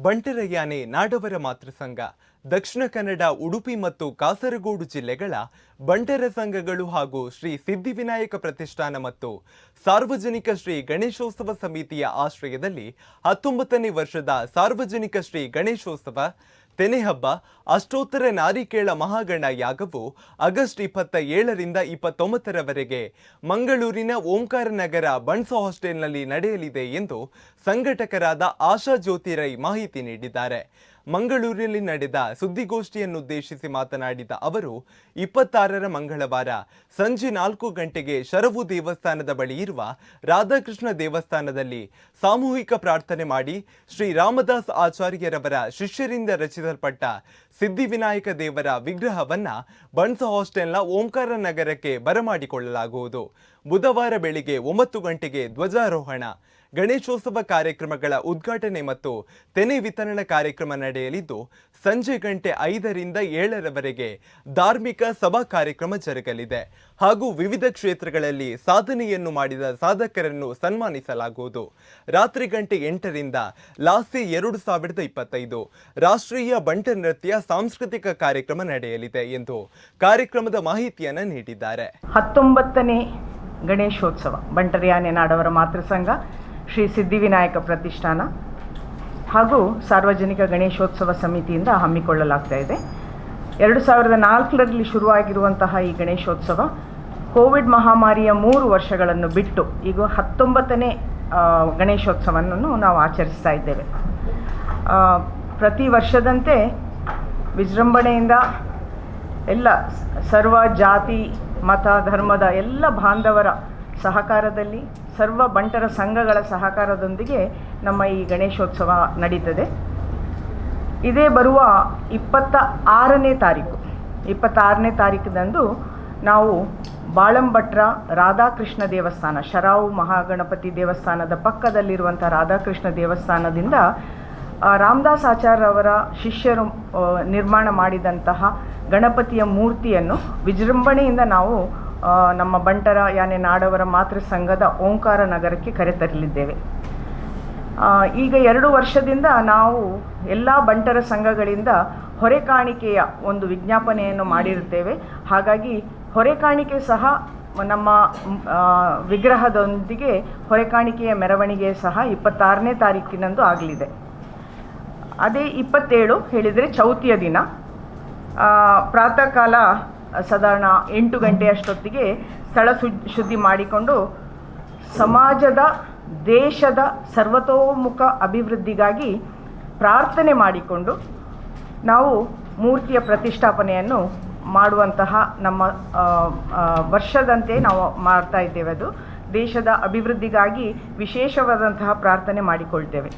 ಬಂಟರ ಯಾನೆ ನಾಡವರ ಮಾತೃಸಂಘ ದಕ್ಷಿಣ ಕನ್ನಡ, ಉಡುಪಿ ಮತ್ತು ಕಾಸರಗೋಡು ಜಿಲ್ಲೆಗಳ ಬಂಟರ ಸಂಘಗಳು ಹಾಗೂ ಶ್ರೀ ಸಿದ್ಧಿವಿನಾಯಕ ಪ್ರತಿಷ್ಠಾನ ಮತ್ತು ಸಾರ್ವಜನಿಕ ಶ್ರೀ ಗಣೇಶೋತ್ಸವ ಸಮಿತಿಯ ಆಶ್ರಯದಲ್ಲಿ ಹತ್ತೊಂಬತ್ತನೇ ವರ್ಷದ ಸಾರ್ವಜನಿಕ ಶ್ರೀ ಗಣೇಶೋತ್ಸವ ತೆನೆ ಹಬ್ಬ ಅಷ್ಟೋತ್ತರ ನಾರಿಕೇಳ ಮಹಾಗಣ ಯಾಗವು ಆಗಸ್ಟ್ ಇಪ್ಪತ್ತ ಏಳರಿಂದ ಇಪ್ಪತ್ತೊಂಬತ್ತರವರೆಗೆ ಮಂಗಳೂರಿನ ಓಂಕಾರ ನಗರ ಬಣ್ಸ ಹಾಸ್ಟೆಲ್ನಲ್ಲಿ ನಡೆಯಲಿದೆ ಎಂದು ಸಂಘಟಕರಾದ ಆಶಾ ಜ್ಯೋತಿ ರೈ ಮಾಹಿತಿ ನೀಡಿದ್ದಾರೆ. ಮಂಗಳೂರಿನಲ್ಲಿ ನಡೆದ ಸುದ್ದಿಗೋಷ್ಠಿಯನ್ನುದ್ದೇಶಿಸಿ ಮಾತನಾಡಿದ ಅವರು, ಇಪ್ಪತ್ತಾರರ ಮಂಗಳವಾರ ಸಂಜೆ ನಾಲ್ಕು ಗಂಟೆಗೆ ಶರವು ದೇವಸ್ಥಾನದ ಬಳಿ ಇರುವ ರಾಧಾಕೃಷ್ಣ ದೇವಸ್ಥಾನದಲ್ಲಿ ಸಾಮೂಹಿಕ ಪ್ರಾರ್ಥನೆ ಮಾಡಿ ಶ್ರೀ ರಾಮದಾಸ್ ಆಚಾರ್ಯರವರ ಶಿಷ್ಯರಿಂದ बदल पडटा ಸಿದ್ಧಿವಿನಾಯಕ ದೇವರ ವಿಗ್ರಹವನ್ನ ಬಣ್ಸ ಹಾಸ್ಟೆಲ್ನ ಓಂಕಾರ ನಗರಕ್ಕೆ ಬರಮಾಡಿಕೊಳ್ಳಲಾಗುವುದು. ಬುಧವಾರ ಬೆಳಿಗ್ಗೆ ಒಂಬತ್ತು ಗಂಟೆಗೆ ಧ್ವಜಾರೋಹಣ, ಗಣೇಶೋತ್ಸವ ಕಾರ್ಯಕ್ರಮಗಳ ಉದ್ಘಾಟನೆ ಮತ್ತು ತೆನೆ ವಿತರಣಾ ಕಾರ್ಯಕ್ರಮ ನಡೆಯಲಿದ್ದು, ಸಂಜೆ ಗಂಟೆ ಐದರಿಂದ ಏಳರವರೆಗೆ ಧಾರ್ಮಿಕ ಸಭಾ ಕಾರ್ಯಕ್ರಮ ಜರುಗಲಿದೆ. ಹಾಗೂ ವಿವಿಧ ಕ್ಷೇತ್ರಗಳಲ್ಲಿ ಸಾಧನೆಯನ್ನು ಮಾಡಿದ ಸಾಧಕರನ್ನು ಸನ್ಮಾನಿಸಲಾಗುವುದು. ರಾತ್ರಿ ಗಂಟೆ ಎಂಟರಿಂದ ಲಾಸ್ಯ ಎರಡು ಸಾವಿರದ ಇಪ್ಪತ್ತೈದು ರಾಷ್ಟ್ರೀಯ ಬಂಟ ನೃತ್ಯ ಸಾಂಸ್ಕೃತಿಕ ಕಾರ್ಯಕ್ರಮ ನಡೆಯಲಿದೆ ಎಂದು ಕಾರ್ಯಕ್ರಮದ ಮಾಹಿತಿಯನ್ನು ನೀಡಿದ್ದಾರೆ. ಹತ್ತೊಂಬತ್ತನೇ ಗಣೇಶೋತ್ಸವ, ಬಂಟರಿಯಾನೆ ನಾಡವರ ಮಾತೃಸಂಘ ಶ್ರೀ ಸಿದ್ಧಿವಿನಾಯಕ ಪ್ರತಿಷ್ಠಾನ ಹಾಗೂ ಸಾರ್ವಜನಿಕ ಗಣೇಶೋತ್ಸವ ಸಮಿತಿಯಿಂದ ಹಮ್ಮಿಕೊಳ್ಳಲಾಗ್ತಾ ಇದೆ. ಎರಡು ಸಾವಿರದ ನಾಲ್ಕರಲ್ಲಿ ಶುರುವಾಗಿರುವಂತಹ ಈ ಗಣೇಶೋತ್ಸವ ಕೋವಿಡ್ ಮಹಾಮಾರಿಯ ಮೂರು ವರ್ಷಗಳನ್ನು ಬಿಟ್ಟು ಈಗ ಹತ್ತೊಂಬತ್ತನೇ ಗಣೇಶೋತ್ಸವವನ್ನು ನಾವು ಆಚರಿಸ್ತಾ ಇದ್ದೇವೆ. ಪ್ರತಿ ವರ್ಷದಂತೆ ವಿಜೃಂಭಣೆಯಿಂದ ಎಲ್ಲ ಸರ್ವ ಜಾತಿ, ಮತ, ಧರ್ಮದ ಎಲ್ಲ ಬಾಂಧವರ ಸಹಕಾರದಲ್ಲಿ, ಸರ್ವ ಬಂಟರ ಸಂಘಗಳ ಸಹಕಾರದೊಂದಿಗೆ ನಮ್ಮ ಈ ಗಣೇಶೋತ್ಸವ ನಡೀತದೆ. ಇದೇ ಬರುವ ಇಪ್ಪತ್ತ ಆರನೇ ತಾರೀಕು. ಇಪ್ಪತ್ತಾರನೇ ತಾರೀಕಿನಂದು ನಾವು ಬಾಳಂಭಟ್ರ ರಾಧಾಕೃಷ್ಣ ದೇವಸ್ಥಾನ, ಶರಾವು ಮಹಾಗಣಪತಿ ದೇವಸ್ಥಾನದ ಪಕ್ಕದಲ್ಲಿರುವಂಥ ರಾಧಾಕೃಷ್ಣ ದೇವಸ್ಥಾನದಿಂದ ರಾಮದಾಸ್ ಆಚಾರ್ಯ ಅವರ ಶಿಷ್ಯರು ನಿರ್ಮಾಣ ಮಾಡಿದಂತಹ ಗಣಪತಿಯ ಮೂರ್ತಿಯನ್ನು ವಿಜೃಂಭಣೆಯಿಂದ ನಾವು ನಮ್ಮ ಬಂಟರ ಯಾನೆ ನಾಡವರ ಮಾತೃ ಸಂಘದ ಓಂಕಾರ ನಗರಕ್ಕೆ ಕರೆತರಲಿದ್ದೇವೆ. ಈಗ ಎರಡು ವರ್ಷದಿಂದ ನಾವು ಎಲ್ಲ ಬಂಟರ ಸಂಘಗಳಿಂದ ಹೊರೆ ಕಾಣಿಕೆಯ ಒಂದು ವಿಜ್ಞಾಪನೆಯನ್ನು ಮಾಡಿರುತ್ತೇವೆ. ಹಾಗಾಗಿ ಹೊರೆ ಕಾಣಿಕೆ ಸಹ ನಮ್ಮ ವಿಗ್ರಹದೊಂದಿಗೆ ಹೊರೆ ಕಾಣಿಕೆಯ ಮೆರವಣಿಗೆ ಸಹ ಇಪ್ಪತ್ತಾರನೇ ತಾರೀಕಿನಂದು ಆಗಲಿದೆ. ಅದೇ ಇಪ್ಪತ್ತೇಳು ಹೇಳಿದರೆ ಚೌತಿಯ ದಿನ. ಪ್ರಾತಃ ಕಾಲ ಸಾಧಾರಣ ಎಂಟು ಗಂಟೆಯಷ್ಟೊತ್ತಿಗೆ ಸ್ಥಳ ಶುದ್ ಶುದ್ಧಿ ಮಾಡಿಕೊಂಡು ಸಮಾಜದ, ದೇಶದ ಸರ್ವತೋಮುಖ ಅಭಿವೃದ್ಧಿಗಾಗಿ ಪ್ರಾರ್ಥನೆ ಮಾಡಿಕೊಂಡು ನಾವು ಮೂರ್ತಿಯ ಪ್ರತಿಷ್ಠಾಪನೆಯನ್ನು ಮಾಡುವಂತಹ ನಮ್ಮ ವರ್ಷದಂತೆ ನಾವು ಮಾಡ್ತಾ ಇದ್ದೇವೆ ಅದು. ದೇಶದ ಅಭಿವೃದ್ಧಿಗಾಗಿ ವಿಶೇಷವಾದಂತಹ ಪ್ರಾರ್ಥನೆ ಮಾಡಿಕೊಳ್ತೇವೆ.